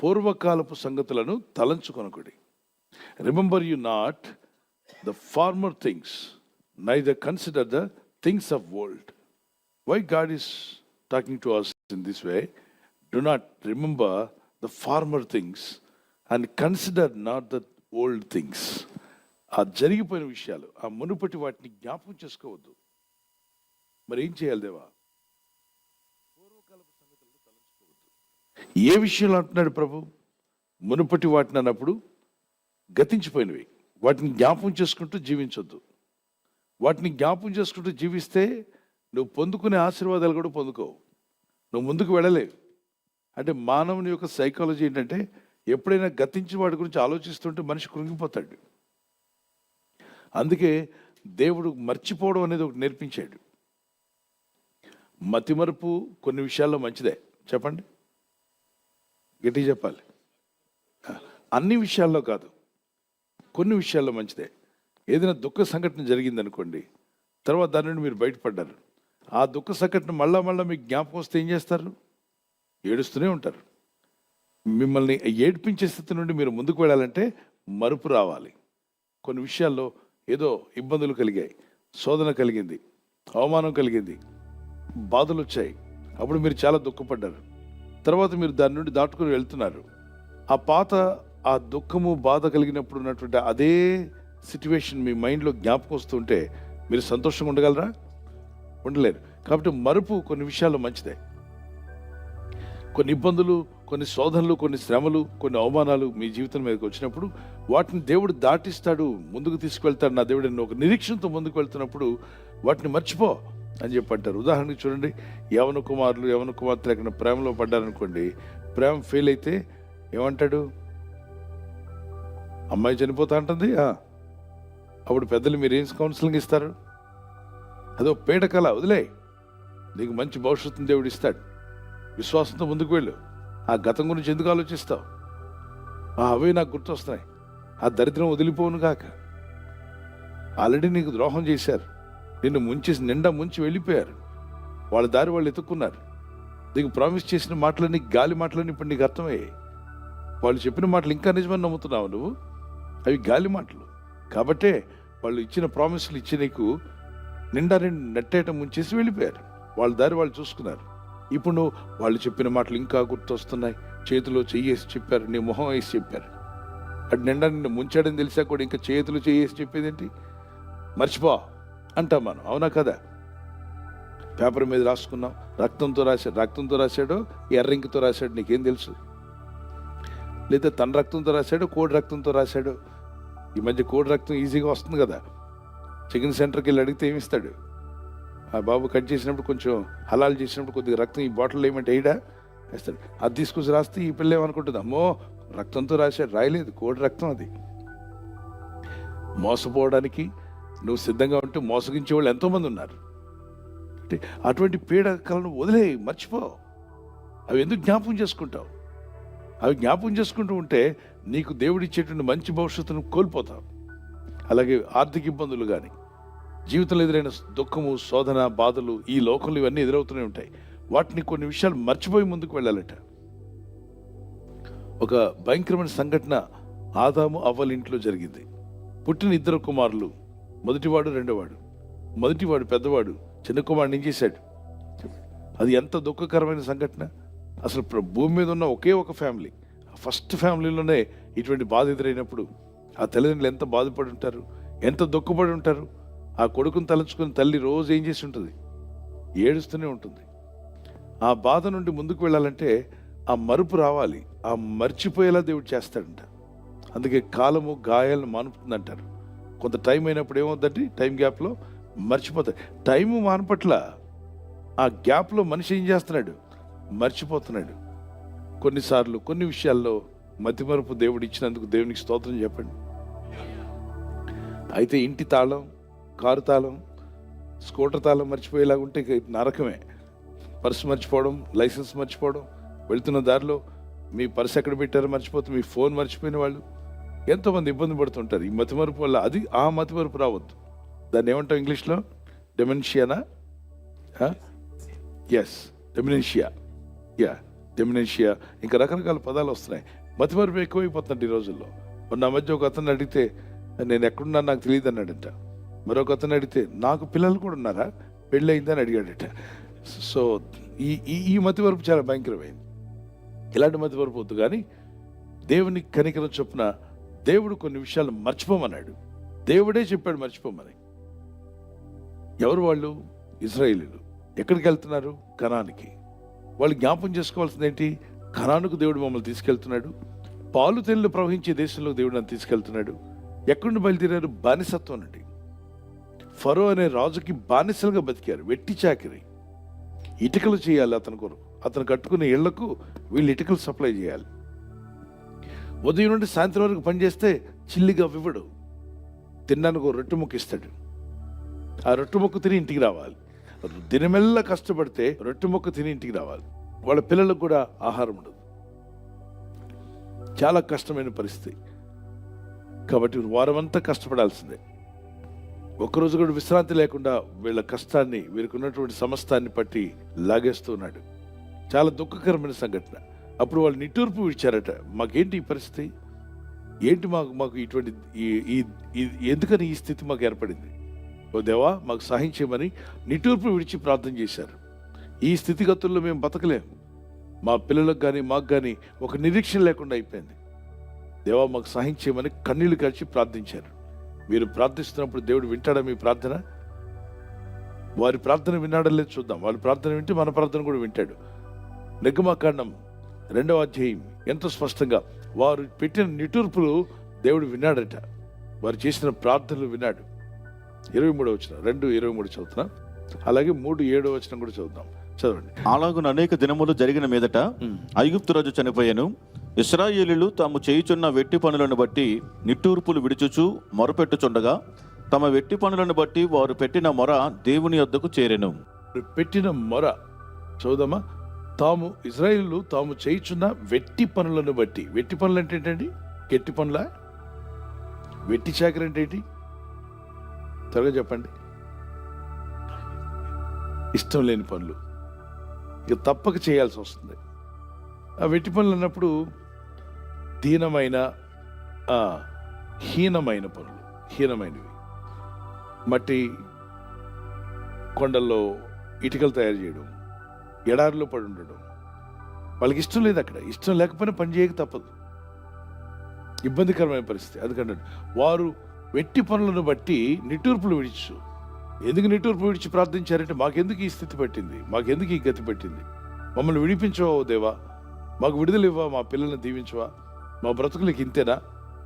పూర్వకాలపు సంగతులను తలంచుకొనకుడి. Remember you not the former things nor the consider the things of world why God is talking to us in this way do not remember the former things and consider not the old things ఆ జరిగిపోయిన విషయాలు ఆ మునుపటి వాటిని జ్ఞాపకం చేసుకోవద్దు. మరి ఏం చేయాలి దేవా పూర్వకాలపు సంగతులను తలంచుకోవద్దు ఏ విషయంలో అంటున్నాడు ప్రభు? మునుపటి వాటిని అన్నప్పుడు గతించిపోయినవి. వాటిని జ్ఞాపకం చేసుకుంటూ జీవించొద్దు. వాటిని జ్ఞాపం చేసుకుంటూ జీవిస్తే నువ్వు పొందుకునే ఆశీర్వాదాలు కూడా పొందుకోవు. నువ్వు ముందుకు వెళ్ళలేవు. అంటే మానవుని యొక్క సైకాలజీ ఏంటంటే ఎప్పుడైనా గతించి వాడి గురించి ఆలోచిస్తుంటే మనిషి కృంగిపోతాడు. అందుకే దేవుడు మర్చిపోవడం అనేది ఒకటి నేర్పించాడు. మతిమరుపు కొన్ని విషయాల్లో మంచిదే. చెప్పండి. గట్టి చెప్పాలి. అన్ని విషయాల్లో కాదు. కొన్ని విషయాల్లో మంచిదే. ఏదైనా దుఃఖ సంఘటన జరిగింది అనుకోండి తర్వాత దాని నుండి మీరు బయటపడ్డారు. ఆ దుఃఖ సంఘటన మళ్ళా మళ్ళీ మీకు జ్ఞాపకం వస్తే ఏం చేస్తారు? ఏడుస్తూనే ఉంటారు. మిమ్మల్ని ఏడ్పించే స్థితి నుండి మీరు ముందుకు వెళ్ళాలంటే మరుపు రావాలి. కొన్ని విషయాల్లో ఏదో ఇబ్బందులు కలిగాయి. శోధన కలిగింది. అవమానం కలిగింది. బాధలు వచ్చాయి అప్పుడు మీరు చాలా దుఃఖపడ్డారు. తర్వాత మీరు దాని నుండి దాటుకుని వెళ్తున్నారు. ఆ పాత ఆ దుఃఖము బాధ కలిగినప్పుడు ఉన్నటువంటి అదే సిచ్యువేషన్ మీ మైండ్లో జ్ఞాపకం వస్తుంటే మీరు సంతోషంగా ఉండగలరా? ఉండలేరు. కాబట్టి మరుపు కొన్ని విషయాల్లో మంచిదే. కొన్ని ఇబ్బందులు కొన్ని శోధనలు కొన్ని శ్రమలు కొన్ని అవమానాలు మీ జీవితం మీదకి వచ్చినప్పుడు వాటిని దేవుడు దాటిస్తాడు ముందుకు తీసుకువెళ్తాడు నా దేవుడు ఒక నిరీక్షణతో ముందుకు వెళ్తున్నప్పుడు వాటిని మర్చిపో. అని చెప్పి అంటారు. ఉదాహరణకి చూడండి యవన కుమారులు యవన కుమార్తెలు ఎక్కడ ప్రేమలో పడ్డారనుకోండి ప్రేమ ఫెయిల్ అయితే ఏమంటాడు? అమ్మాయి చనిపోతా అంటుంది అప్పుడు పెద్దలు మీరు ఏం కౌన్సిలింగ్ ఇస్తారు? అదో పీడకల వదిలే. నీకు మంచి భవిష్యత్తుని దేవుడు ఇస్తాడు. విశ్వాసంతో ముందుకు వెళ్ళు. ఆ గతం గురించి ఎందుకు ఆలోచిస్తావు? ఆ అవే నాకు గుర్తొస్తున్నాయి. ఆ దరిద్రం వదిలిపోవును కాక ఆల్రెడీ నీకు ద్రోహం చేశారు. నిన్ను ముంచి నిండా ముంచి వెళ్ళిపోయారు. వాళ్ళ దారి వాళ్ళు ఎత్తుక్కున్నారు నీకు ప్రామిస్ చేసిన మాటలన్నీ గాలి మాటలన్నీ ఇప్పుడు నీకు అర్థమయ్యాయి. వాళ్ళు చెప్పిన మాటలు ఇంకా నిజమని నమ్ముతున్నావు నువ్వు? అవి గాలి మాటలు. కాబట్టే వాళ్ళు ఇచ్చిన ప్రామిస్లు ఇచ్చి నీకు నిండా నిండు నెట్టేయటం ముంచేసి వెళ్ళిపోయారు. వాళ్ళ దారి వాళ్ళు చూసుకున్నారు. ఇప్పుడు నువ్వు వాళ్ళు చెప్పిన మాటలు ఇంకా గుర్తొస్తున్నాయి. చేతిలో చెయ్యేసి చెప్పారు నీ మొహం వేసి చెప్పారు. అటు నిండా నిన్ను ముంచాడని తెలిసా కూడా ఇంకా చేతులు చేయేసి చెప్పేదేంటి? మర్చిపో. అంటాం మనం అవునా కదా? పేపర్ మీద రాసుకున్నాం రక్తంతో రాశాడు రక్తంతో రాశాడు ఎర్రింకితో రాశాడు నీకేం తెలుసు? లేదా తన రక్తంతో రాశాడు కోడి రక్తంతో రాశాడు. ఈ మధ్య కోడి రక్తం ఈజీగా వస్తుంది కదా? చికెన్ సెంటర్కి వెళ్ళి అడిగితే ఏమిస్తాడు? ఆ బాబు కట్ చేసినప్పుడు కొంచెం హలాల్ చేసినప్పుడు కొద్దిగా రక్తం ఈ బాటిల్ ఏమంటే వేయడా వేస్తాడు. అది తీసుకొచ్చి రాస్తే ఈ పిల్ల ఏమనుకుంటుంది? అమ్మో రక్తంతో రాశాడు రాయలేదు కోడి రక్తం అది. మోసపోవడానికి నువ్వు సిద్ధంగా ఉంటే మోసగించే వాళ్ళు ఎంతోమంది ఉన్నారు. అంటే అటువంటి పీడకలను వదిలే మర్చిపో. అవి ఎందుకు జ్ఞాపకం చేసుకుంటావు? అవి జ్ఞాపకం చేసుకుంటూ ఉంటే నీకు దేవుడిచ్చేటువంటి మంచి భవిష్యత్తును కోల్పోతావు. అలాగే ఆర్థిక ఇబ్బందులు కానీ జీవితంలో ఎదురైన దుఃఖము శోధన బాధలు ఈ లోకంలో ఇవన్నీ ఎదురవుతూనే ఉంటాయి. వాటిని కొన్ని విషయాలు మర్చిపోయి ముందుకు వెళ్ళాలట. ఒక భయంకరమైన సంఘటన ఆదాము అవ్వలింట్లో జరిగింది. పుట్టిన ఇద్దరు కుమారులు మొదటివాడు రెండోవాడు. మొదటివాడు పెద్దవాడు చిన్న కుమారుడు ఏం చేశాడు? అది ఎంత దుఃఖకరమైన సంఘటన. అసలు ప్ర- భూమి మీద ఉన్న ఒకే ఒక ఫ్యామిలీ. ఫస్ట్ ఫ్యామిలీలోనే ఇటువంటి బాధ ఎదురైనప్పుడు ఆ తల్లిదండ్రులు ఎంత బాధపడి ఉంటారు ఎంత దుఃఖపడి ఉంటారు. ఆ కొడుకుని తలంచుకుని తల్లి రోజు ఏం చేసి ఉంటుంది? ఏడుస్తూనే ఉంటుంది. ఆ బాధ నుండి ముందుకు వెళ్ళాలంటే ఆ మరుపు రావాలి. ఆ మర్చిపోయేలా దేవుడు చేస్తాడంట. అందుకే కాలము గాయాలను మానుపుతుంది అంటారు కొంత టైం అయినప్పుడు ఏమవుతుందంటే టైం గ్యాప్లో మర్చిపోతాయి. టైము మానపట్ల ఆ గ్యాప్లో మనిషి ఏం చేస్తున్నాడు? మర్చిపోతున్నాడు. కొన్నిసార్లు కొన్ని విషయాల్లో మతిమరుపు దేవుడు ఇచ్చినందుకు దేవునికి స్తోత్రం చెప్పండి. అయితే ఇంటి తాళం కారు తాళం స్కూటర్ తాళం మర్చిపోయేలాగా ఉంటే ఇక నరకమే పర్సు మర్చిపోవడం లైసెన్స్ మర్చిపోవడం వెళ్తున్న దారిలో మీ పర్స్ ఎక్కడ పెట్టారో మర్చిపోతే మీ ఫోన్ మర్చిపోయిన వాళ్ళు ఎంతోమంది ఇబ్బంది పడుతుంటారు. ఈ మతిమరుపు వల్ల అది ఆ మతిమరుపు రావద్దు. దాన్ని ఏమంటాం ఇంగ్లీష్లో? డెమెన్షియానా ఎస్ డెమినెన్షియా యా డెమినెన్షియా ఇంకా రకరకాల పదాలు వస్తున్నాయి. మతిమరుపు ఎక్కువైపోతుందండి ఈ రోజుల్లో. మొన్న మధ్య ఒక అతను అడిగితే నేను ఎక్కడున్నా నాకు తెలియదు అన్నాడంట మరొక అతను అడిగితే నాకు పిల్లలు కూడా ఉన్నారా? పెళ్ళి అయిందని అడిగాడట. సో ఈ ఈ ఈ వరపు చాలా భయంకరమైంది. ఇలాంటి మతిమరుపు వద్దు కానీ దేవుని కనికరం చొప్పున దేవుడు కొన్ని విషయాలు మర్చిపోమన్నాడు. దేవుడే చెప్పాడు మర్చిపోమని. ఎవరు వాళ్ళు? ఇజ్రాయేలీలు. ఎక్కడికి వెళ్తున్నారు? కణానికి వాళ్ళు జ్ఞాపం చేసుకోవాల్సింది ఏంటి? కణానుకు దేవుడు మమ్మల్ని తీసుకెళ్తున్నాడు. పాలు తెల్లు ప్రవహించే దేశంలో దేవుడు నన్ను తీసుకెళ్తున్నాడు. ఎక్కడి బయలుదేరారు? బానిసత్వం నుండి. ఫరో అనే రాజుకి బానిసలుగా బతికారు. వెట్టి చాకిరి. ఇటుకలు చేయాలి అతని కొరకు. అతను కట్టుకునే ఇళ్ళకు వీళ్ళు ఇటుకలు సప్లై చేయాలి. ఉదయం నుండి సాయంత్రం వరకు పనిచేస్తే చిల్లిగా ఇవ్వడు తినడానికి ఒక రొట్టె ముక్క ఇస్తాడు. ఆ రొట్టె ముక్క తిని ఇంటికి రావాలి. దినమెల్లా కష్టపడితే రొట్టె ముక్క తిని ఇంటికి రావాలి. వాళ్ళ పిల్లలకు కూడా ఆహారం ఉండదు. చాలా కష్టమైన పరిస్థితి. కాబట్టి వారమంతా కష్టపడాల్సిందే. ఒక్కరోజు కూడా విశ్రాంతి లేకుండా వీళ్ళ కష్టాన్ని వీరికి ఉన్నటువంటి సమస్తాన్ని పట్టి లాగేస్తూ ఉన్నాడు. చాలా దుఃఖకరమైన సంఘటన. అప్పుడు వాళ్ళు నిట్టూర్పు విడిచారట మాకేంటి ఈ పరిస్థితి? ఏంటి మాకు మాకు ఇటువంటి ఈ- ఎందుకని ఈ స్థితి మాకు ఏర్పడింది? ఓ దేవా మాకు సహాయం చేయమని నిట్టూర్పు విడిచి ప్రార్థన చేశారు. ఈ స్థితిగతుల్లో మేము బతకలేం. మా పిల్లలకు కానీ మాకు కానీ ఒక నిరీక్షణ లేకుండా అయిపోయింది. దేవా మాకు సహాయం చేయమని కన్నీళ్ళు కలిసి ప్రార్థించారు. మీరు ప్రార్థిస్తున్నప్పుడు దేవుడు వింటాడా మీ ప్రార్థన? వారి ప్రార్థన విన్నాడో లేదు చూద్దాం. వాళ్ళ ప్రార్థన వింటే మన ప్రార్థన కూడా వింటాడు. నిర్గమాకాండం రెండవ అధ్యాయం ఎంతో స్పష్టంగా వారు పెట్టిన నిటూర్పులు దేవుడు విన్నాడట. వారు చేసిన ప్రార్థనలు విన్నాడు. ఇరవై మూడో వచ్చిన రెండు ఇరవై మూడు చదువుతున్నా. అలాగే మూడు ఏడో వచ్చిన కూడా చదువుతాం చదవండి. అలాగున అనేక దినములు జరిగిన మీదట ఐగుప్తు రాజు చనిపోయాను. ఇస్రాయేలీలు తాము చేయుచున్న వెట్టి పనులను బట్టి నిట్టూర్పులు విడుచుచు మొరపెట్టుచుండగా తమ వెట్టి పనులను బట్టి వారు పెట్టిన మొర దేవుని యొద్దకు చేరెను. పెట్టిన మొర చదువుదామా? తాము ఇజ్రాయిల్ తాము చేయించున్న వెట్టి పనులను బట్టి. వెట్టి పనులు అంటే ఏంటండి? గట్టి పనుల? వెట్టి చాకరి అంటే ఏంటి? త్వరగా చెప్పండి. ఇష్టం లేని పనులు. ఇక తప్పక చేయాల్సి వస్తుంది. ఆ వెట్టి పనులు అన్నప్పుడు దీనమైన హీనమైన పనులు. హీనమైనవి. మట్టి కొండల్లో ఇటుకలు తయారు చేయడం ఎడారిలో పడి ఉండడం. వాళ్ళకి ఇష్టం లేదు అక్కడ. ఇష్టం లేకపోయినా పని చేయక తప్పదు. ఇబ్బందికరమైన పరిస్థితి. అందుకంటే వారు వెట్టి పనులను బట్టి నిట్టూర్పులు విడిచు. ఎందుకు నిట్టూర్పు విడిచి ప్రార్థించారంటే మాకెందుకు ఈ స్థితి పట్టింది? మాకెందుకు ఈ గతి పట్టింది? మమ్మల్ని విడిపించవా దేవా? మాకు విడుదల ఇవ్వా మా పిల్లల్ని దీవించవా? మా బ్రతుకులకి ఇంతేనా?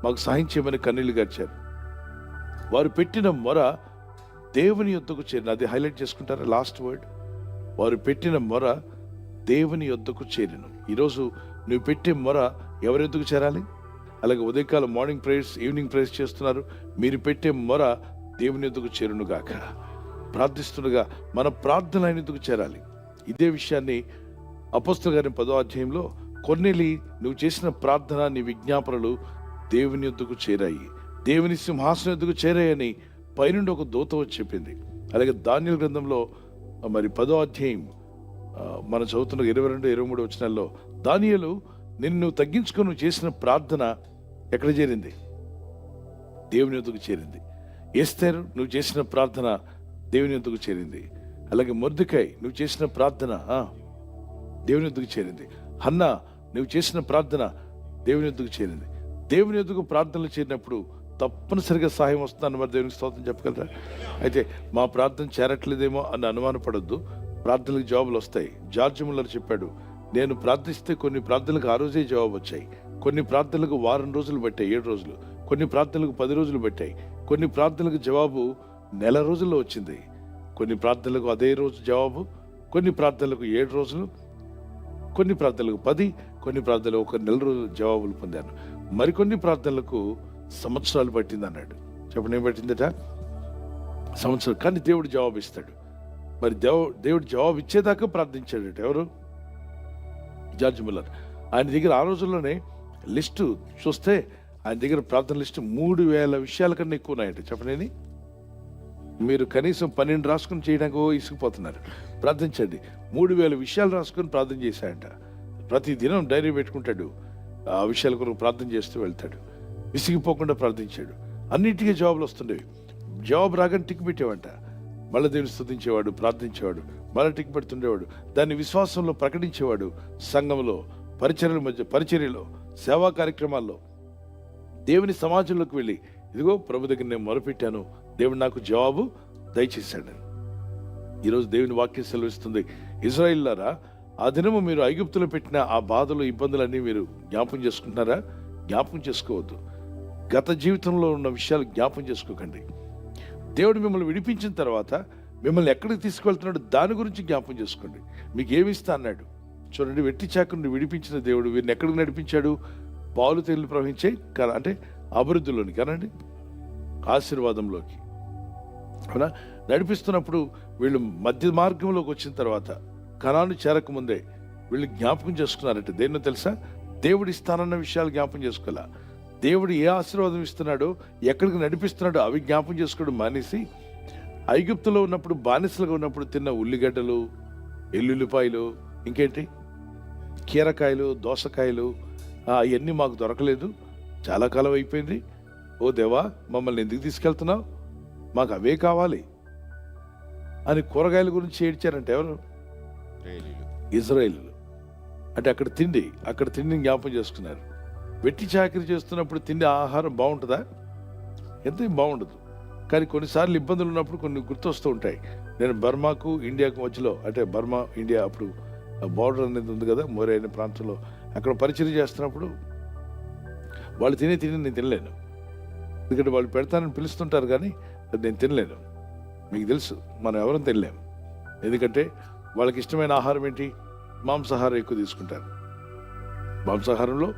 మాకు సహాయం చేయమని కన్నీళ్ళు గడిచారు వారు పెట్టిన మొర దేవుని యొద్దకు చేరిన. అది హైలైట్ చేసుకుంటారా? Last word. వారు పెట్టిన మొర దేవుని యొద్దకు చేరిను. ఈరోజు నువ్వు పెట్టే మొర ఎవరి చేరాలి? అలాగే ఉదయకాలం మార్నింగ్ ప్రేయర్స్ ఈవినింగ్ ప్రేయర్స్ చేస్తున్నారు. మీరు పెట్టే మొర దేవుని ఎందుకు చేరును గాక. ప్రార్థిస్తుండగా మన ప్రార్థన ఆయన ఎందుకు చేరాలి. ఇదే విషయాన్ని అపస్తుల గారి పదో అధ్యాయంలో కొన్నేలి నువ్వు చేసిన ప్రార్థన నీ విజ్ఞాపనలు దేవుని ఎందుకు చేరాయి. దేవుని సింహాసనం ఎందుకు చేరాయని పైనుండి ఒక దూత వచ్చి చెప్పింది. అలాగే ధాన్యుల గ్రంథంలో మరి పదో అధ్యాయం మన మనం చదువుతున్న ఇరవై రెండు ఇరవై మూడు వచ్చినాల్లో దానియలు నిన్ను తగ్గించుకొని నువ్వు చేసిన ప్రార్థన ఎక్కడ చేరింది? దేవుని ఎందుకు చేరింది. ఏస్తారు నువ్వు చేసిన ప్రార్థన దేవుని ఎందుకు చేరింది. అలాగే మొర్దుకాయ్ నువ్వు చేసిన ప్రార్థన ఆ, దేవుని ఎందుకు చేరింది. హన్నా నువ్వు చేసిన ప్రార్థన దేవుని ఎందుకు చేరింది. దేవుని ఎందుకు ప్రార్థనలు చేరినప్పుడు తప్పనిసరిగా సహాయం వస్తుందని మరి దేవునికి స్తోత్రం చెప్పగలరా? అయితే మా ప్రార్థన చేరట్లేదేమో అని అనుమానపడద్దు ప్రార్థనలకు జవాబులు వస్తాయి. జార్జ్ ముల్లర్ చెప్పాడు నేను ప్రార్థిస్తే కొన్ని ప్రార్థనలకు ఆ రోజే జవాబు వచ్చాయి. కొన్ని ప్రార్థనలకు వారం రోజులు పట్టాయి ఏడు రోజులు. కొన్ని ప్రార్థనలకు పది రోజులు పట్టాయి. కొన్ని ప్రార్థనలకు జవాబు నెల రోజుల్లో వచ్చింది. కొన్ని ప్రార్థనలకు అదే రోజు జవాబు. కొన్ని ప్రార్థనలకు ఏడు రోజులు. కొన్ని ప్రార్థనలకు పది. కొన్ని ప్రార్థనలకు ఒక నెల రోజులు జవాబులు పొందాను. మరికొన్ని ప్రార్థనలకు సంవత్సరాలు పట్టింది అన్నాడు. చెప్పండి ఏం పట్టిందట? సంవత్సరం కానీ దేవుడు జవాబు ఇస్తాడు. మరి దేవ దేవుడు జవాబు ఇచ్చేదాకా ప్రార్థించాడట. ఎవరు? George Miller. ఆయన దగ్గర ఆ రోజుల్లోనే లిస్టు చూస్తే ఆయన దగ్గర ప్రార్థన లిస్టు మూడు వేల విషయాల కన్నా ఎక్కువ ఉన్నాయట. చెప్పనేది మీరు కనీసం పన్నెండు రాసుకుని చేయడానికి ఓ ఇసుకుపోతున్నారు. ప్రార్థించండి. మూడు వేల విషయాలు రాసుకొని ప్రార్థన చేశాయంట. ప్రతి దినం డైరీ పెట్టుకుంటాడు. ఆ విషయాల కొరకు ప్రార్థన చేస్తూ వెళ్తాడు. విసిగిపోకుండా ప్రార్థించాడు. అన్నిటికీ జవాబులు వస్తుండేవి. జవాబు రాగానే టిక్ పెట్టేవంట. మళ్ళీ దేవుని స్థుతించేవాడు ప్రార్థించేవాడు మళ్ళీ టిక్ పెడుతుండేవాడు. దాన్ని విశ్వాసంలో ప్రకటించేవాడు సంఘంలో పరిచర్యల మధ్య పరిచర్యలో సేవా కార్యక్రమాల్లో. దేవుని సమాజంలోకి వెళ్ళి ఇదిగో ప్రభు దగ్గర నేను మొరపెట్టాను దేవుడు నాకు జవాబు దయచేశాడు. ఈరోజు దేవుని వాక్యం సెలవిస్తుంది. ఇజ్రాయిల్లారా ఆ దినము మీరు ఐగుప్తులో పెట్టిన ఆ బాధలు ఇబ్బందులన్నీ మీరు జ్ఞాపం చేసుకుంటున్నారా? జ్ఞాపం చేసుకోవద్దు. గత జీవితంలో ఉన్న విషయాలు జ్ఞాపం చేసుకోకండి. దేవుడు మిమ్మల్ని విడిపించిన తర్వాత మిమ్మల్ని ఎక్కడికి తీసుకువెళ్తున్నాడు దాని గురించి జ్ఞాపం చేసుకోండి. మీకు ఏమి ఇస్తా అన్నాడు. చూడండి వెట్టి చాకుని విడిపించిన దేవుడు వీరిని ఎక్కడికి నడిపించాడు? పాలు తేలిని ప్రవహించే కదా అంటే అభివృద్ధిలోని కనండి ఆశీర్వాదంలోకి. అవునా? నడిపిస్తున్నప్పుడు వీళ్ళు మధ్య మార్గంలోకి వచ్చిన తర్వాత కణాను చేరకముందే వీళ్ళు జ్ఞాపకం చేసుకున్నారంటే దేన్నో తెలుసా? దేవుడు ఇస్తానన్న విషయాలు జ్ఞాపకం చేసుకోవాలా? దేవుడు ఏ ఆశీర్వాదం ఇస్తున్నాడో ఎక్కడికి నడిపిస్తున్నాడో అవి జ్ఞాపకం చేసుకోవడం మానేసి ఐగుప్తులో ఉన్నప్పుడు బానిసలుగా ఉన్నప్పుడు తిన్న ఉల్లిగడ్డలు ఎల్లుల్లిపాయలు ఇంకేంటి? కీరకాయలు దోసకాయలు అవన్నీ మాకు దొరకలేదు. చాలా కాలం అయిపోయింది. ఓ దేవా మమ్మల్ని ఎందుకు తీసుకెళ్తున్నావు? మాకు అవే కావాలి. అని కూరగాయల గురించి ఏడ్చారంటే ఎవరు? ఇజ్రాయిల్ అంటే అక్కడ తిండి అక్కడ తిండిని జ్ఞాపం చేసుకున్నారు. వెట్టి చాకరీ చేస్తున్నప్పుడు తిండి ఆహారం బాగుంటుందా? ఎంత బాగుండదు. కానీ కొన్నిసార్లు ఇబ్బందులు ఉన్నప్పుడు కొన్ని గుర్తొస్తూ ఉంటాయి. నేను బర్మాకు ఇండియాకు మధ్యలో అంటే బర్మా ఇండియా అప్పుడు బార్డర్ అనేది ఉంది కదా మోరే అనే ప్రాంతంలో అక్కడ పరిచయం చేస్తున్నప్పుడు వాళ్ళు తినే తిని నేను తినలేను. ఎందుకంటే వాళ్ళు పెడతానని పిలుస్తుంటారు కానీ అది నేను తినలేను. మీకు తెలుసు మనం ఎవరూ తినలేము ఎందుకంటే వాళ్ళకి ఇష్టమైన ఆహారం ఏంటి? మాంసాహారం ఎక్కువ తీసుకుంటారు. మాంసాహారంలో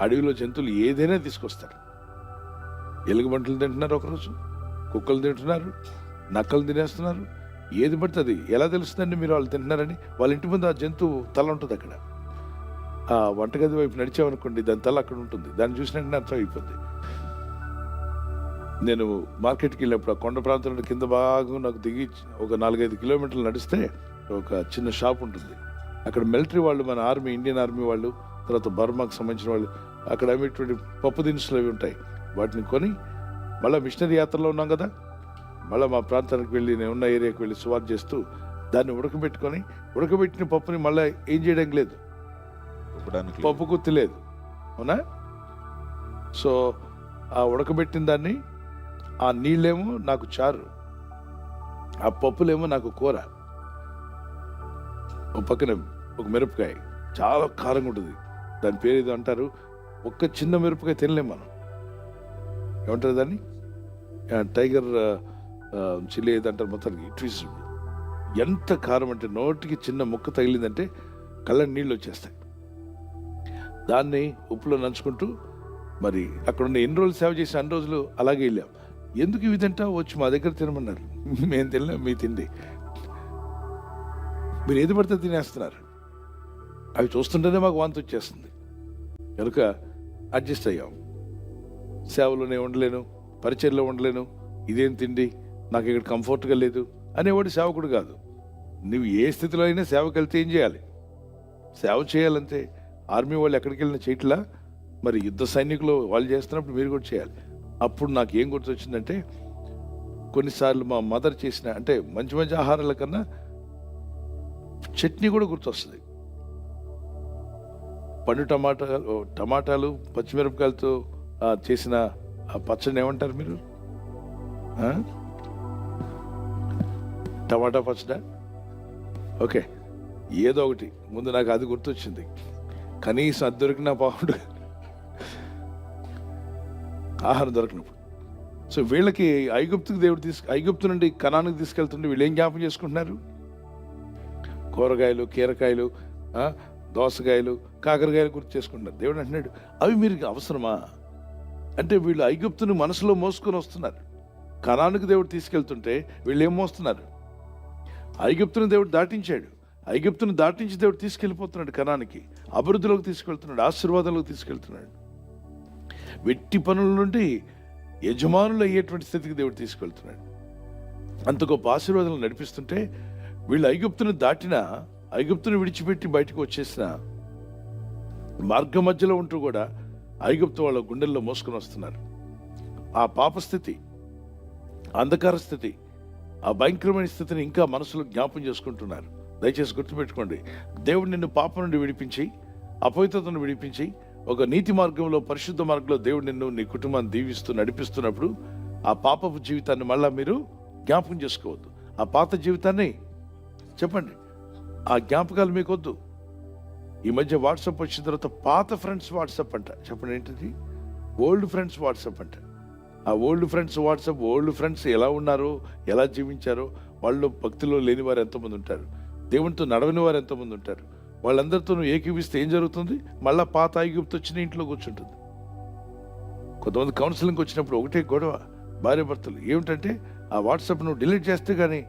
అడవిలో జంతువులు ఏదైనా తీసుకొస్తారు. ఎలుగుబంటలు తింటున్నారు ఒకరోజు కుక్కలు తింటున్నారు నక్కలు తినేస్తున్నారు. ఏది పడుతుంది ఎలా తెలుస్తుందండి మీరు వాళ్ళు తింటున్నారని? వాళ్ళ ఇంటి ముందు ఆ జంతువు తల ఉంటుంది అక్కడ. ఆ వంటగది వైపు నడిచామనుకోండి దాని తల అక్కడ ఉంటుంది. దాన్ని చూసినట్టు అర్థం అయిపోద్ది నేను మార్కెట్కి వెళ్ళినప్పుడు ఆ కొండ ప్రాంతంలో కింద భాగం నాకు దిగి ఒక నాలుగైదు కిలోమీటర్లు నడిస్తే ఒక చిన్న షాప్ ఉంటుంది. అక్కడ మిలిటరీ వాళ్ళు మన ఆర్మీ ఇండియన్ ఆర్మీ వాళ్ళు తర్వాత బర్మాకు సంబంధించిన వాళ్ళు అక్కడ అమ్మేటువంటి పప్పు దినుసులు అవి ఉంటాయి. వాటిని కొని మళ్ళీ మిషనరీ యాత్రలో ఉన్నాం కదా. మళ్ళీ మా ప్రాంతానికి వెళ్ళి నేను ఉన్న ఏరియాకి వెళ్ళి సువార్ చేస్తూ దాన్ని ఉడకబెట్టుకొని ఉడకబెట్టిన పప్పుని మళ్ళీ ఏం చేయడం లేదు. పప్పు గుత్తి లేదు. అవునా? సో ఆ ఉడకబెట్టిన దాన్ని ఆ నీళ్ళేమో నాకు చారు. ఆ పప్పులేమో నాకు కూర. ఒక పక్కన ఒక మిరపకాయ. చాలా కారంగా ఉంటుంది. దాని పేరు ఏదో అంటారు. ఒక్క చిన్న మిరపకాయ తినలేం మనం. ఏమంటారు దాన్ని? టైగర్ చిల్లీ ఏదో అంటారు మొత్తానికి? ఇట్ ఎంత కారం అంటే నోటికి చిన్న ముక్క తగిలిందంటే కళ్ళ నీళ్ళు వచ్చేస్తాయి. దాన్ని ఉప్పులో నంచుకుంటూ మరి అక్కడ ఉన్న ఎన్ని రోజులు సేవ చేసి అన్ని రోజులు అలాగే వెళ్ళాం. ఎందుకు ఇవి తింటా వచ్చి మా దగ్గర తినమన్నారు. మేము తినలేం మీ తిండి. మీరు ఏది పడితే తినేస్తున్నారు. అవి చూస్తుంటేనే మాకు వాంతి వచ్చేస్తుంది. కనుక అడ్జస్ట్ అయ్యాం సేవలోనే ఉండలేను పరిచయంలో ఉండలేను ఇదేం తిండి నాకు ఇక్కడ కంఫర్ట్గా లేదు అనేవాడు సేవకుడు కాదు. నువ్వు ఏ స్థితిలో అయినా సేవకి వెళ్తే ఏం చేయాలి? సేవ చేయాలంటే ఆర్మీ వాళ్ళు ఎక్కడికి వెళ్ళినా చేయట్లా? మరి యుద్ధ సైనికులు వాళ్ళు చేస్తున్నప్పుడు మీరు కూడా చేయాలి. అప్పుడు నాకు ఏం గుర్తొచ్చిందంటే కొన్నిసార్లు మా మదర్ చేసిన అంటే మంచి మంచి ఆహారాల కన్నా చట్నీ కూడా గుర్తొస్తుంది. పండు టమాటాలు టమాటాలు పచ్చిమిరపకాయలతో చేసిన ఆ పచ్చడిని ఏమంటారు మీరు? టమాటా పచ్చడా? ఓకే. ఏదో ఒకటి. ముందు నాకు అది గుర్తొచ్చింది. కనీసం అది దొరికినా బాగుండు. ఆహారం దొరికినప్పుడు. సో వీళ్ళకి ఐగుప్తుకు దేవుడు తీసుకు ఐగుప్తు నుండి కణానికి తీసుకెళ్తుంటే వీళ్ళు ఏం జ్ఞాపం చేసుకుంటున్నారు? కూరగాయలు కీరకాయలు దోసకాయలు కాకరకాయలు గుర్తు చేసుకుంటున్నారు దేవుడు అంటున్నాడు అవి మీరు అవసరమా? అంటే వీళ్ళు ఐగుప్తుని మనసులో మోసుకొని వస్తున్నారు. కణానికి దేవుడు తీసుకెళ్తుంటే వీళ్ళు ఏం మోస్తున్నారు? ఐగుప్తుని దేవుడు దాటించాడు. ఐగుప్తుని దాటించి దేవుడు తీసుకెళ్ళిపోతున్నాడు కణానికి అభివృద్ధిలోకి తీసుకెళ్తున్నాడు ఆశీర్వాదంలోకి తీసుకెళ్తున్నాడు. వెట్టి పనుల నుండి యజమానులు అయ్యేటువంటి స్థితికి దేవుడు తీసుకెళ్తున్నాడు. అంత గొప్ప ఆశీర్వాదాలు నడిపిస్తుంటే వీళ్ళు ఐగుప్తుని దాటినా ఐగుప్తుని విడిచిపెట్టి బయటకు వచ్చేసిన మార్గ మధ్యలో ఉంటూ కూడా ఐగుప్తు వాళ్ళ గుండెల్లో మోసుకొని వస్తున్నారు. ఆ పాప స్థితి అంధకార స్థితి ఆ భయంకరమైన స్థితిని ఇంకా మనసులో జ్ఞాపం చేసుకుంటున్నారు. దయచేసి గుర్తుపెట్టుకోండి దేవుడు నిన్ను పాపం నుండి విడిపించి అపవిత్రతను విడిపించి ఒక నీతి మార్గంలో పరిశుద్ధ మార్గంలో దేవుడు నిన్ను నీ కుటుంబాన్ని దీవిస్తూ నడిపిస్తున్నప్పుడు ఆ పాపపు జీవితాన్ని మళ్ళా మీరు జ్ఞాపకం చేసుకోవద్దు. ఆ పాత జీవితాన్ని చెప్పండి ఆ జ్ఞాపకాలు మీకు వద్దు ఈ మధ్య వాట్సాప్ వచ్చిన తర్వాత పాత ఫ్రెండ్స్ వాట్సాప్ అంట. చెప్పండి ఏంటిది? ఓల్డ్ ఫ్రెండ్స్ వాట్సాప్ అంట. ఆ old friends WhatsApp old friends ఎలా ఉన్నారో? ఎలా జీవించారో? వాళ్ళు భక్తిలో లేని వారు ఎంతమంది ఉంటారు? దేవునితో నడవని వారు ఎంతమంది ఉంటారు? వాళ్ళందరితో నువ్వు ఏకీవిస్తే ఏం జరుగుతుంది? మళ్ళీ పాత ఐగుప్తు వచ్చిన ఇంట్లో కూర్చుంటుంది. కొంతమంది కౌన్సిలింగ్కి వచ్చినప్పుడు ఒకటే గొడవ. భార్య భర్తలు ఏమిటంటే ఆ వాట్సాప్ నువ్వు డిలీట్ చేస్తే కానీ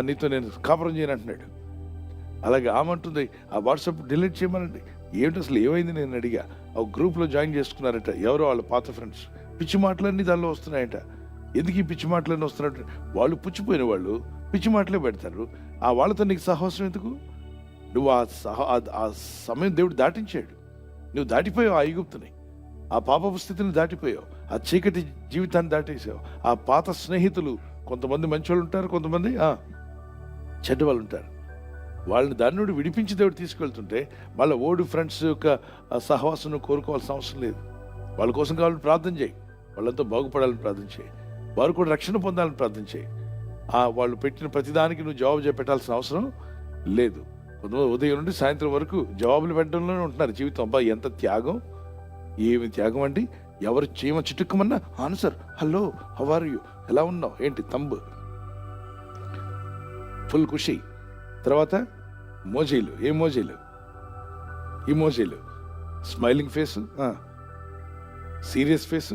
నీతో నేను కాపురం చేయను అంటున్నాడు. అలాగే ఆమంటుంది ఆ వాట్సాప్ డిలీట్ చేయమనండి. ఏమిటి అసలు ఏమైంది? నేను అడిగా. ఆ గ్రూప్లో జాయిన్ చేసుకున్నారట ఎవరో వాళ్ళ పాత ఫ్రెండ్స్. పిచ్చి మాటలన్నీ దానిలో వస్తున్నాయట. ఎందుకు ఈ పిచ్చి మాటలన్నీ వస్తున్నట్టు వాళ్ళు పుచ్చిపోయిన వాళ్ళు పిచ్చి మాటలే పెడతారు. ఆ వాళ్ళతో నీకు సహవాసం ఎందుకు? నువ్వు ఆ సహ ఆ- సమయం దేవుడు దాటించాడు. నువ్వు దాటిపోయావు ఆ ఐగుప్తుని. ఆ పాపపు స్థితిని దాటిపోయావు. ఆ చీకటి జీవితాన్ని దాటేసావు ఆ పాత స్నేహితులు కొంతమంది మంచి వాళ్ళు ఉంటారు కొంతమంది ఆ, చెడ్డ వాళ్ళు ఉంటారు. వాళ్ళని దాని నుండి విడిపించి దేవుడు తీసుకెళ్తుంటే మళ్ళీ ఓడి ఫ్రెండ్స్ యొక్క సహవాసం కోరుకోవాల్సిన అవసరం లేదు. వాళ్ళ కోసం కావాలని ప్రార్థన చేయి. వాళ్ళంతా బాగుపడాలని ప్రార్థన చేయి. వారు కూడా రక్షణ పొందాలని ప్రార్థన చేయి. ఆ వాళ్ళు పెట్టిన ప్రతిదానికి నువ్వు జవాబు చేపెట్టాల్సిన అవసరం లేదు. కొంతమంది ఉదయం నుండి సాయంత్రం వరకు జవాబులు పెట్టడంలోనే ఉంటున్నారు. జీవితం అబ్బా ఎంత త్యాగం. ఏమి త్యాగం అండి? ఎవరు చీమ చిటుక్కమన్నా answer hello how are you? ఎలా ఉన్నావు? ఏంటి తంబు? ఫుల్ ఖుషి. తర్వాత మోజీలు ఏ మోజీలు? ఈ మోజీలు? Smiling face? Serious face?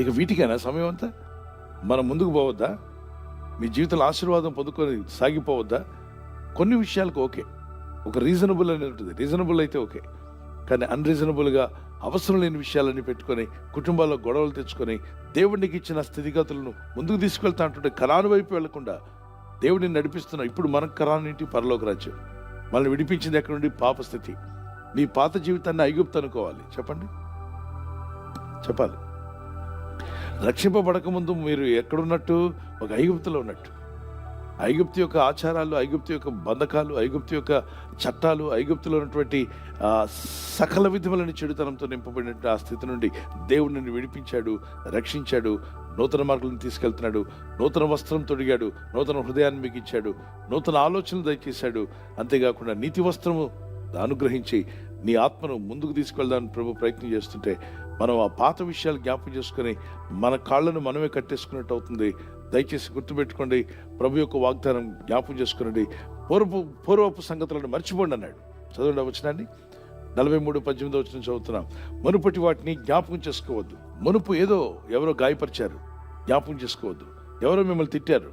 ఇక వీటికైనా సమయం అంతా? మనం ముందుకు పోవద్దా? మీ జీవితంలో ఆశీర్వాదం పొందుకొని సాగిపోవద్దా? కొన్ని విషయాలకు ఓకే. ఒక రీజనబుల్ అనేది ఉంటుంది. రీజనబుల్ అయితే ఓకే. కానీ అన్రీజనబుల్గా అవసరం లేని విషయాలన్నీ పెట్టుకొని కుటుంబాల్లో గొడవలు తెచ్చుకొని దేవుడికి ఇచ్చిన స్థితిగతులను ముందుకు తీసుకెళ్తా అంటుంటే కరాను వైపు వెళ్ళకుండా దేవుడిని నడిపిస్తున్నావు. ఇప్పుడు మనకు కరానింటి పరలోక రాజ్యం. మనల్ని విడిపించింది ఎక్కడ నుండి? పాపస్థితి. మీ పాత జీవితాన్ని ఐగుప్తు అనుకోవాలి. చెప్పండి. చెప్పాలి. రక్షింపబడక ముందు మీరు ఎక్కడున్నట్టు? ఒక ఐగుప్తులో ఉన్నట్టు. ఐగుప్తు యొక్క ఆచారాలు ఐగుప్తు యొక్క బంధకాలు ఐగుప్తు యొక్క చట్టాలు ఐగుప్తులో ఉన్నటువంటి సకల విధములని చెడుతనంతో నింపబడినటువంటి ఆ స్థితి నుండి దేవుడు నిన్ను విడిపించాడు రక్షించాడు నూతన మార్గాలను తీసుకెళ్తున్నాడు నూతన వస్త్రం తొడిగాడు నూతన హృదయాన్ని మీకు ఇచ్చాడు నూతన ఆలోచనలు దయచేశాడు. అంతేకాకుండా నీతి వస్త్రము అనుగ్రహించి నీ ఆత్మను ముందుకు తీసుకెళ్దామని ప్రభు ప్రయత్నం చేస్తుంటే మనం ఆ పాత విషయాలు జ్ఞాపకం చేసుకుని మన కాళ్ళను మనమే కట్టేసుకున్నట్టు అవుతుంది. దయచేసి గుర్తుపెట్టుకోండి ప్రభు యొక్క వాగ్దానం జ్ఞాపకం చేసుకునండి. పూర్వపు పూర్వపు సంగతులను మర్చిపోండి అన్నాడు. చదవండి వచ్చినాన్ని నలభై మూడు పద్దెనిమిది వచ్చిన చదువుతున్నాం. మునుపటి వాటిని జ్ఞాపకం చేసుకోవద్దు. మునుపు ఏదో ఎవరో గాయపరిచారు. జ్ఞాపకం చేసుకోవద్దు. ఎవరో మిమ్మల్ని తిట్టారు.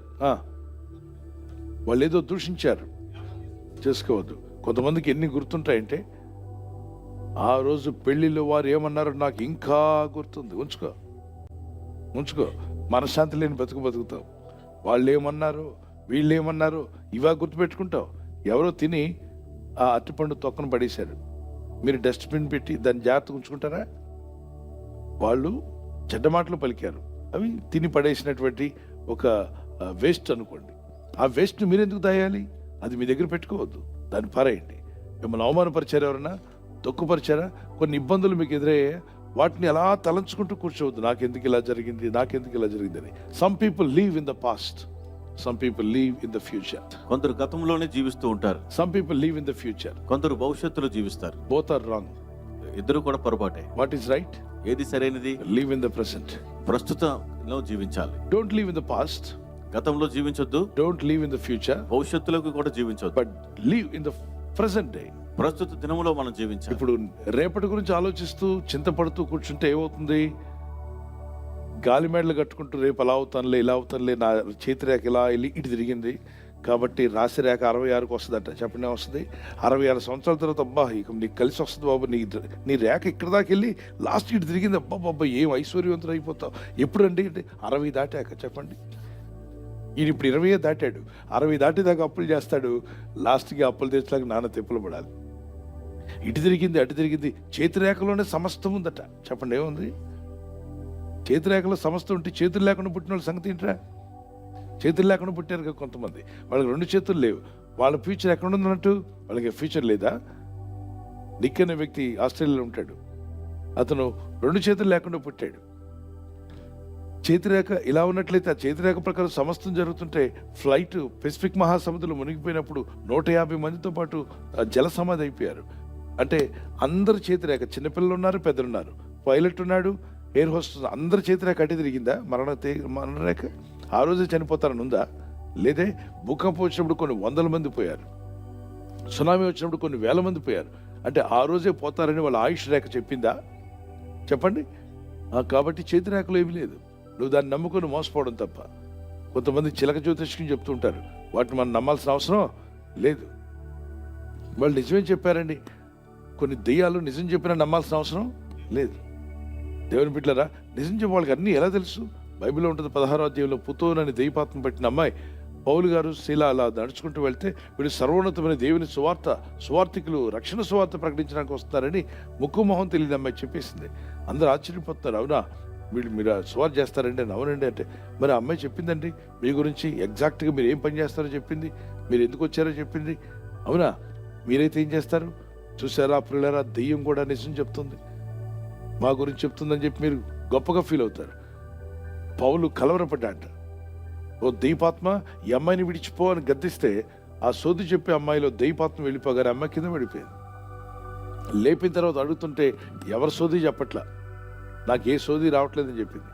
వాళ్ళు ఏదో దూషించారు. చేసుకోవద్దు. కొంతమందికి ఎన్ని గుర్తుంటాయంటే ఆ రోజు పెళ్ళిలో వారు ఏమన్నారో నాకు ఇంకా గుర్తుంది. ఉంచుకో. ఉంచుకో. మనశ్శాంతి లేని బతుకు బతుకుతావు. వాళ్ళు ఏమన్నారు వీళ్ళు ఏమన్నారు ఇవా గుర్తుపెట్టుకుంటావు. ఎవరో తిని ఆ అరటిపండు తొక్కను పడేశారు. మీరు డస్ట్బిన్ పెట్టి దాన్ని జాగ్రత్తగా ఉంచుకుంటారా? వాళ్ళు చెడ్డ మాటలు పలికారు. అవి తిని పడేసినటువంటి ఒక వేస్ట్ అనుకోండి. ఆ వేస్ట్ మీరు ఎందుకు దాయాలి? అది మీ దగ్గర పెట్టుకోవద్దు. దాన్ని పారేయండి. మిమ్మల్ని అవమానపరిచారు ఎవరన్నా? తొక్కుపరిచారా? కొన్ని ఇబ్బందులు మీకు ఎదురయ్యాయా? వాటిని అలా తలంచుకుంటూ కూర్చోవద్దు. నాకెందుకు ఇలా జరిగింది? నాకెందుకు ఇలా జరిగిందని. Some people live in the past some people live in the future కొందరు గతంలోనే జీవిస్తూ ఉంటారు. Some people live in the future కొందరు భవిష్యత్తులో జీవిస్తారు. బోత్ ఆర్ రాంగ్ ఇద్దరు కూడా పొరపాటే. వాట్ ఈస్ రైట్ ఏది సరైనది? లివ్ ఇన్ ద ప్రెసెంట్ ప్రస్తుతంలో జీవించాలి. Don't live in the past గతంలో జీవించొద్దు. Don't live in the future భవిష్యత్తులోకి కూడా జీవించొద్దు. But live in the present day ప్రస్తుత దినములో మనం జీవించాలి. ఇప్పుడు రేపటి గురించి ఆలోచిస్తూ చింతపడుతూ కూర్చుంటే ఏమవుతుంది? గాలి మేడలు కట్టుకుంటూ రేపు అలా అవుతానులే ఇలా అవుతానులే నా చేతి రేఖ ఇలా వెళ్ళి ఇటు తిరిగింది. కాబట్టి రాశి రేఖ అరవై ఆరుకు వస్తుందట. చెప్పండి వస్తుంది అరవై ఆరు సంవత్సరాల తర్వాత అబ్బా ఇక నీకు కలిసి వస్తుంది బాబు నీ నీ రేఖ ఇక్కడ దాకా వెళ్ళి లాస్ట్ ఇటు తిరిగింది. అబ్బా బాబా ఏం ఐశ్వర్యవంతులు అయిపోతావు? ఎప్పుడండి అంటే అరవై దాటాక చెప్పండి. ఈయన ఇప్పుడు ఇరవై దాటాడు. అరవై దాటేదాకా అప్పులు చేస్తాడు. లాస్ట్కి అప్పులు తెచ్చడానికి నాన్న తిప్పులు పడాలి. ఇటు తిరిగింది అటు తిరిగింది. చేతిరేఖలోనే సమస్తం ఉందట. చెప్పండి ఏముంది? చేతిరేఖలో సమస్తం ఉంటే చేతులు లేకుండా పుట్టిన వాళ్ళ సంగతి ఏంట్రా? చేతులు లేకుండా పుట్టారు కదా కొంతమంది. వాళ్ళకి రెండు చేతులు లేవు. వాళ్ళ ఫ్యూచర్ ఎక్కడ ఉందన్నట్టు వాళ్ళకి ఫ్యూచర్ లేదా? నిక్ అనే వ్యక్తి ఆస్ట్రేలియాలో ఉంటాడు. అతను రెండు చేతులు లేకుండా పుట్టాడు. చేతిరేఖ ఇలా ఉన్నట్లయితే ఆ చేతిరేఖ ప్రకారం సమస్తం జరుగుతుంటే ఫ్లైట్ పెసిఫిక్ మహాసముద్రంలో మునిగిపోయినప్పుడు నూట యాభై మందితో పాటు ఆ జల సమాధి అయిపోయారు. అంటే అందరు చేతిరేఖ చిన్నపిల్లలు ఉన్నారు పెద్దలు ఉన్నారు పైలట్ ఉన్నాడు ఎయిర్ హోస్టెస్ అందరి చేతిరేఖ అట్టి తిరిగిందా? మరణ మరణరేఖ ఆ రోజే చనిపోతారని ఉందా? లేదే భూకంపం వచ్చినప్పుడు కొన్ని వందల మంది పోయారు. సునామీ వచ్చినప్పుడు కొన్ని వేల మంది పోయారు. అంటే ఆ రోజే పోతారని వాళ్ళ ఆయుష్ రేఖ చెప్పిందా? చెప్పండి. కాబట్టి చేతిరేఖలు ఏమీ లేదు. నువ్వు దాన్ని నమ్ముకొని మోసపోవడం తప్ప. కొంతమంది చిలక జ్యోతిష్కం చెప్తూ ఉంటారు. వాటిని మనం నమ్మాల్సిన అవసరం లేదు. వాళ్ళు నిజమే చెప్పారండి? కొన్ని దెయ్యాలు నిజం చెప్పినా నమ్మాల్సిన అవసరం లేదు. దేవుని బిడ్డలరా నిజం చెప్పే వాళ్ళకి అన్నీ ఎలా తెలుసు? బైబిల్లో ఉంటుంది పదహారో అధ్యాయంలో పుతోనని దెయ్యపాత్మ పట్టిన అమ్మాయి పౌలు గారు శీల అలా నడుచుకుంటూ వెళ్తే వీడు సర్వోన్నతమైన దేవుని సువార్త సువార్థికులు రక్షణ సువార్త ప్రకటించడానికి వస్తున్నారని ముక్కు మొహం తెలియని అమ్మాయి చెప్పేసింది. అందరూ ఆశ్చర్యపోతున్నారు అవునా? వీళ్ళు మీరు సువార్త చేస్తారండి అని అవునండి అంటే మరి అమ్మాయి చెప్పిందండి మీ గురించి ఎగ్జాక్ట్గా మీరు ఏం పని చేస్తారో చెప్పింది మీరు ఎందుకు వచ్చారో చెప్పింది. అవునా? మీరైతే ఏం చేస్తారు? చూసారా పిల్లరా దెయ్యం కూడా నిజం చెప్తుంది. మా గురించి చెప్తుందని చెప్పి మీరు గొప్పగా ఫీల్ అవుతారు. పౌలు కలవరపడ్డాట. ఓ దైపాత్మ ఈ అమ్మాయిని విడిచిపో అని గద్దిస్తే ఆ సోది చెప్పే అమ్మాయిలో దైపాత్మ వెళ్ళిపోగానే అమ్మాయి కింద పడిపోయింది. లేపిన తర్వాత అడుగుతుంటే ఎవరు సోది చెప్పట్లా? నాకు ఏ సోది రావట్లేదని చెప్పింది.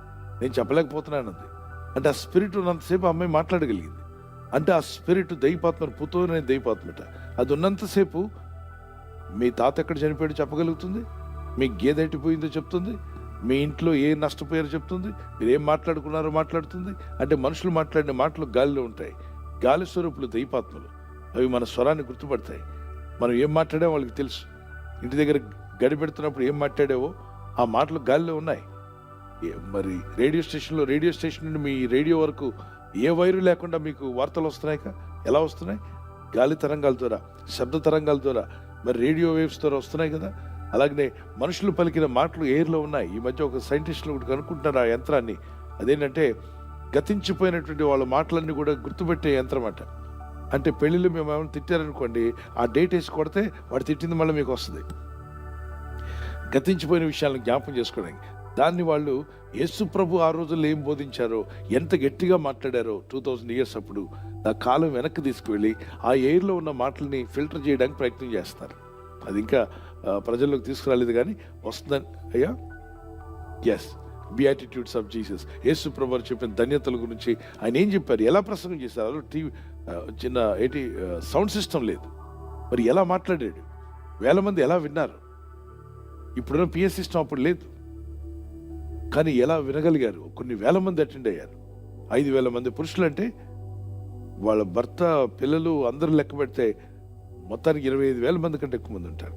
నేను చెప్పలేకపోతున్నాను అంది అంటే ఆ స్పిరిట్ ఉన్నంతసేపు ఆ అమ్మాయి మాట్లాడగలిగింది. అంటే ఆ స్పిరిట్ దైపాత్మ పుతోనే దైపాత్మట అది ఉన్నంతసేపు మీ తాత ఎక్కడ చనిపోయాడో చెప్పగలుగుతుంది? మీ గేదె ఎట్టిపోయిందో చెప్తుంది? మీ ఇంట్లో ఏ నష్టపోయారో చెప్తుంది? మీరు ఏం మాట్లాడుకున్నారో మాట్లాడుతుంది? అంటే మనుషులు మాట్లాడిన మాటలు గాలిలో ఉంటాయి. గాలి స్వరూపులు దైపాత్మలు. అవి మన స్వరాన్ని గుర్తుపడతాయి. మనం ఏం మాట్లాడామో వాళ్ళకి తెలుసు. ఇంటి దగ్గర గడిపెడుతున్నప్పుడు ఏం మాట్లాడావో ఆ మాటలు గాలిలో ఉన్నాయి. ఏ- మరి రేడియో స్టేషన్లో రేడియో స్టేషన్ నుండి మీ రేడియో వరకు ఏ వైరు లేకుండా మీకు వార్తలు వస్తున్నాయి ఎలా వస్తున్నాయి? గాలి తరంగాల ద్వారా శబ్ద తరంగాల ద్వారా మరి రేడియో వేవ్స్ ద్వారా వస్తున్నాయి కదా. అలాగనే మనుషులు పలికిన మాటలు ఎయిర్లో ఉన్నాయి. ఈ మధ్య ఒక సైంటిస్టులు ఒకటి కనుక్కుంటున్నారు ఆ యంత్రాన్ని. అదేంటంటే గతించిపోయినటువంటి వాళ్ళ మాటలన్నీ కూడా గుర్తుపెట్టే యంత్రం అంట. అంటే పెళ్ళిళ్ళు మేము ఏమైనా తిట్టారనుకోండి ఆ డేట్ వేసి కొడితే వాడు తిట్టింది మళ్ళీ మీకు వస్తుంది. గతించిపోయిన విషయాలను జ్ఞాపకం చేసుకోవడానికి. దాన్ని వాళ్ళు యేసు ప్రభు ఆ రోజుల్లో ఏం బోధించారో ఎంత గట్టిగా మాట్లాడారో టూ థౌజండ్ ఇయర్స్ అప్పుడు ఆ కాలం వెనక్కి తీసుకువెళ్ళి ఆ ఎయిర్లో ఉన్న మాటల్ని ఫిల్టర్ చేయడానికి ప్రయత్నం చేస్తారు. అది ఇంకా ప్రజల్లోకి తీసుకురాలేదు కానీ వస్తుందని అయ్యా? Yes beatitudes of Jesus Yesu ప్రభు వారు చెప్పిన ధన్యతల గురించి ఆయన ఏం చెప్పారు? ఎలా ప్రసంగం చేశారు? టీవీ చిన్న ఏంటి సౌండ్ సిస్టమ్ లేదు. మరి ఎలా మాట్లాడాడు? వేల మంది ఎలా విన్నారు? ఇప్పుడున్న పిఎస్ సిస్టమ్ అప్పుడు లేదు. కానీ ఎలా వినగలిగారు? కొన్ని వేల మంది అటెండ్ అయ్యారు. ఐదు వేల మంది పురుషులు అంటే వాళ్ళ భర్త పిల్లలు అందరూ లెక్క పెడితే మొత్తానికి ఇరవై ఐదు వేల మంది కంటే ఎక్కువ మంది ఉంటారు.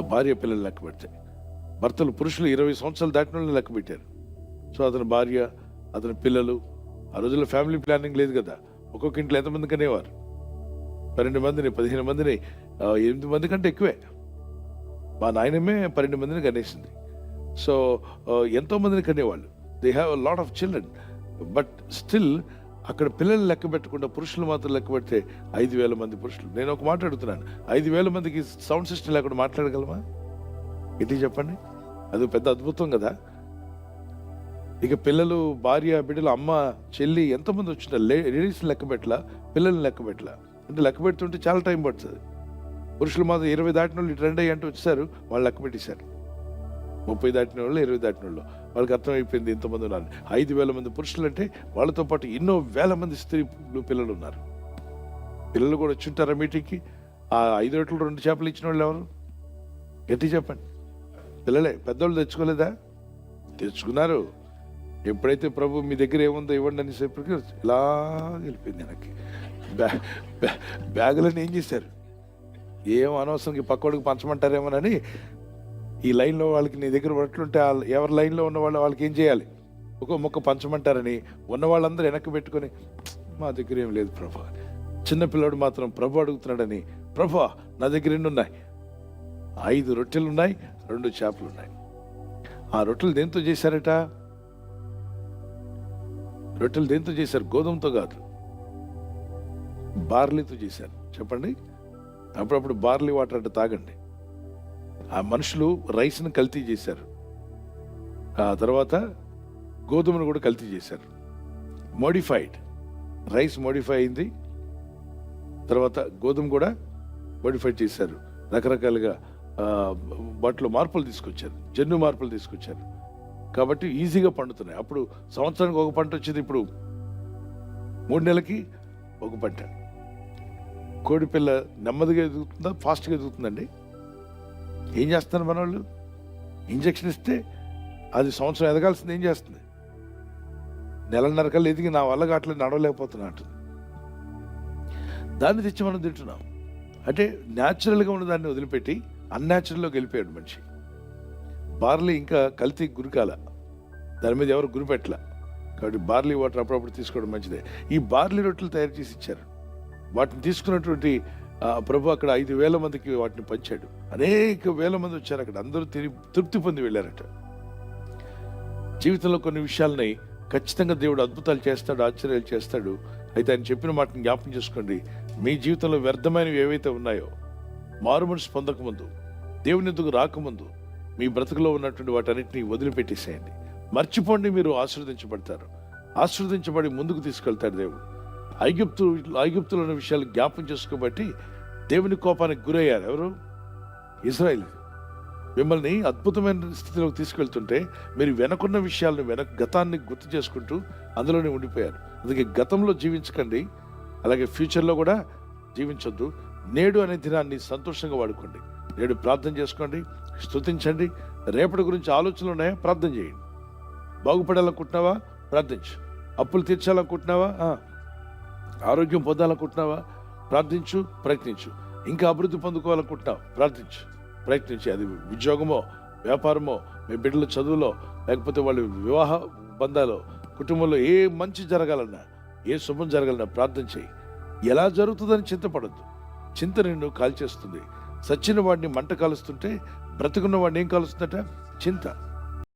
భార్య పిల్లలు లెక్క పెడితే. భర్తలు పురుషులు ఇరవై సంవత్సరాలు దాటిన వాళ్ళని లెక్క పెట్టారు. సో అతని భార్య అతని పిల్లలు ఆ రోజుల్లో ఫ్యామిలీ ప్లానింగ్ లేదు కదా. ఒక్కొక్క ఇంట్లో ఎంతమంది కనేవారు పన్నెండు మందిని పదిహేను మందిని ఎనిమిది మంది కంటే ఎక్కువే. మా నాయనమే పన్నెండు మందిని కనేసింది. సో uh, ఎంతో మందిని కనేవాళ్ళు. They have lot of children but still అక్కడ పిల్లలు లెక్క పెట్టకుండా పురుషులు మాత్రం లెక్క పెడితే ఐదు వేల మంది పురుషులు. నేను ఒక మాట్లాడుతున్నాను ఐదు వేల మందికి సౌండ్ సిస్టమ్ లేకుండా మాట్లాడగలమా? ఇది చెప్పండి? అది పెద్ద అద్భుతం కదా. ఇక పిల్లలు భార్య బిడ్డలు అమ్మ చెల్లి ఎంతమంది వచ్చిన లేడీస్ లెక్క పెట్టలా పిల్లల్ని లెక్క పెట్టలా? అంటే లెక్క పెడుతుంటే చాలా టైం పడుతుంది. పురుషులు మాత్రం ఇరవై దాటిన వాళ్ళు ఇటు రెండు అయ్యి అంటూ వచ్చేసారు. వాళ్ళు లెక్క పెట్టేశారు. ముప్పై దాటిన వాళ్ళు ఇరవై దాటిన వాళ్ళు. వాళ్ళకి అర్థమైపోయింది ఇంతమంది ఉన్నారు. ఐదు వేల మంది పురుషులు అంటే వాళ్ళతో పాటు ఎన్నో వేల మంది స్త్రీలు పిల్లలు ఉన్నారు. పిల్లలు కూడా వచ్చుంటారా మీటింగ్కి? ఆ ఐదు రెట్లు రెండు చేపలు ఇచ్చిన వాళ్ళు ఎవరు? గట్టి చెప్పండి. పిల్లలే పెద్దోళ్ళు తెచ్చుకోలేదా? తెచ్చుకున్నారు. ఎప్పుడైతే ప్రభు మీ దగ్గర ఏముందో ఇవ్వండి అని చెప్పి ఇలా వెళ్ళిపోయింది వెనక్కి. బ్యా బ్యా- ఏం చేశారు? ఏం అనవసరం పక్కోడికి పంచమంటారేమోనని ఈ లైన్లో వాళ్ళకి నీ దగ్గర ఉన్నట్లుంటే ఎవరి లైన్లో ఉన్న వాళ్ళు వాళ్ళకి ఏం చేయాలి? ఒక మొక్క పంచమంటారని ఉన్న వాళ్ళందరూ వెనక్కి పెట్టుకొని మా దగ్గర ఏం లేదు ప్రభా. చిన్నపిల్లడు మాత్రం ప్రభు అడుగుతున్నాడని ప్రభా నా దగ్గర ఎన్ని ఉన్నాయి? ఐదు రొట్టెలు ఉన్నాయి రెండు చేపలు ఉన్నాయి ఆ రొట్టెలు దేంతో చేశారట? రొట్టెలు దేంతో చేశారు? గోధుమతో కాదు. బార్లీతో చేశారు. చెప్పండి. అప్పుడప్పుడు బార్లీ వాటర్ అంటే తాగండి. ఆ మనుషులు రైస్ని కల్తీ చేశారు. ఆ తర్వాత గోధుమను కూడా కల్తీ చేశారు. మోడిఫైడ్ రైస్ మోడిఫై అయింది. తర్వాత గోధుమ కూడా మోడిఫై చేశారు. రకరకాలుగా వాటిలో మార్పులు తీసుకొచ్చారు. జన్యు మార్పులు తీసుకొచ్చారు. కాబట్టి ఈజీగా పండుతున్నాయి. అప్పుడు సంవత్సరానికి ఒక పంట వచ్చేది ఇప్పుడు. మూడు నెలలకి ఒక పంట. కోడిపిల్ల నెమ్మదిగా ఎదుగుతుందా ఫాస్ట్గా ఎదుగుతుందండి ఏం చేస్తున్నారు మన వాళ్ళు ఇంజక్షన్ ఇస్తే అది సంవత్సరం ఎదగాల్సింది ఏం చేస్తుంది? నెలన్నర కల్లా ఎదిగి నా వల్ల కావట్లేదు నడవలేకపోతున్నా అంటుంది. దాన్ని తెచ్చి మనం తింటున్నాం. అంటే న్యాచురల్గా ఉన్న దాన్ని వదిలిపెట్టి అన్యాచురల్లోకి వెళ్ళిపోయాడు మనిషి. బార్లీ ఇంకా కల్తీ గురికాల. దాని మీద ఎవరు గురిపెట్టల కాబట్టి బార్లీ వాటర్ అప్పుడప్పుడు తీసుకోవడం మంచిదే. ఈ బార్లీ రొట్టెలు తయారు చేసి ఇచ్చారు. వాటిని తీసుకున్నటువంటి ప్రభు అక్కడ ఐదు వేల మందికి వాటిని పంచాడు. అనేక వేల మంది వచ్చారు అక్కడ. అందరూ తిరిగి తృప్తి పొంది వెళ్ళారట. జీవితంలో కొన్ని విషయాలని ఖచ్చితంగా దేవుడు అద్భుతాలు చేస్తాడు ఆశ్చర్యాలు చేస్తాడు. అయితే ఆయన చెప్పిన మాటని జ్ఞాపకం చేసుకోండి. మీ జీవితంలో వ్యర్థమైనవి ఏవైతే ఉన్నాయో మారు పొందకముందు దేవుని ఎందుకు రాకముందు మీ బ్రతుకులో ఉన్నటువంటి వాటన్నిటిని వదిలిపెట్టేసేయండి. మర్చిపోండి మీరు ఆశీర్వదించబడతారు. ఆశీర్వదించబడి ముందుకు తీసుకెళ్తాడు దేవుడు. ఐగుప్తు ఐగుప్తులు ఉన్న విషయాలు జ్ఞాపం చేసుకోబట్టి దేవుని కోపానికి గురయ్యారు. ఎవరు? ఇజ్రాయిల్. మిమ్మల్ని అద్భుతమైన స్థితిలోకి తీసుకెళ్తుంటే మీరు వెనకున్న విషయాలను వెనక గతాన్ని గుర్తు చేసుకుంటూ అందులోనే ఉండిపోయారు. అందుకే గతంలో జీవించకండి అలాగే ఫ్యూచర్లో కూడా జీవించొద్దు. నేడు అనే దినాన్ని సంతోషంగా వాడుకోండి. నేడు ప్రార్థన చేసుకోండి స్తుతించండి. రేపటి గురించి ఆలోచనలు ఉన్నాయా? ప్రార్థన చేయండి. బాగుపడాలనుకుంటున్నావా? ప్రార్థించు. అప్పులు తీర్చాలనుకుంటున్నావా? ఆరోగ్యం పొందాలనుకుంటున్నావా? ప్రార్థించు ప్రయత్నించు. ఇంకా అభివృద్ధి పొందుకోవాలనుకుంటున్నావు? ప్రార్థించు ప్రయత్నించి. అది ఉద్యోగమో వ్యాపారమో మీ బిడ్డల చదువులో లేకపోతే వాళ్ళ వివాహ బంధాలో కుటుంబంలో ఏ మంచి జరగాలన్నా ఏ శుభం జరగాలన్నా ప్రార్థన చేయి. ఎలా జరుగుతుందని చింతపడద్దు. చింత నిన్ను కాల్చేస్తుంది. సచ్చిన వాడిని మంట కాలుస్తుంటే బ్రతుకున్న వాడిని ఏం కాలుస్తుందట? చింత.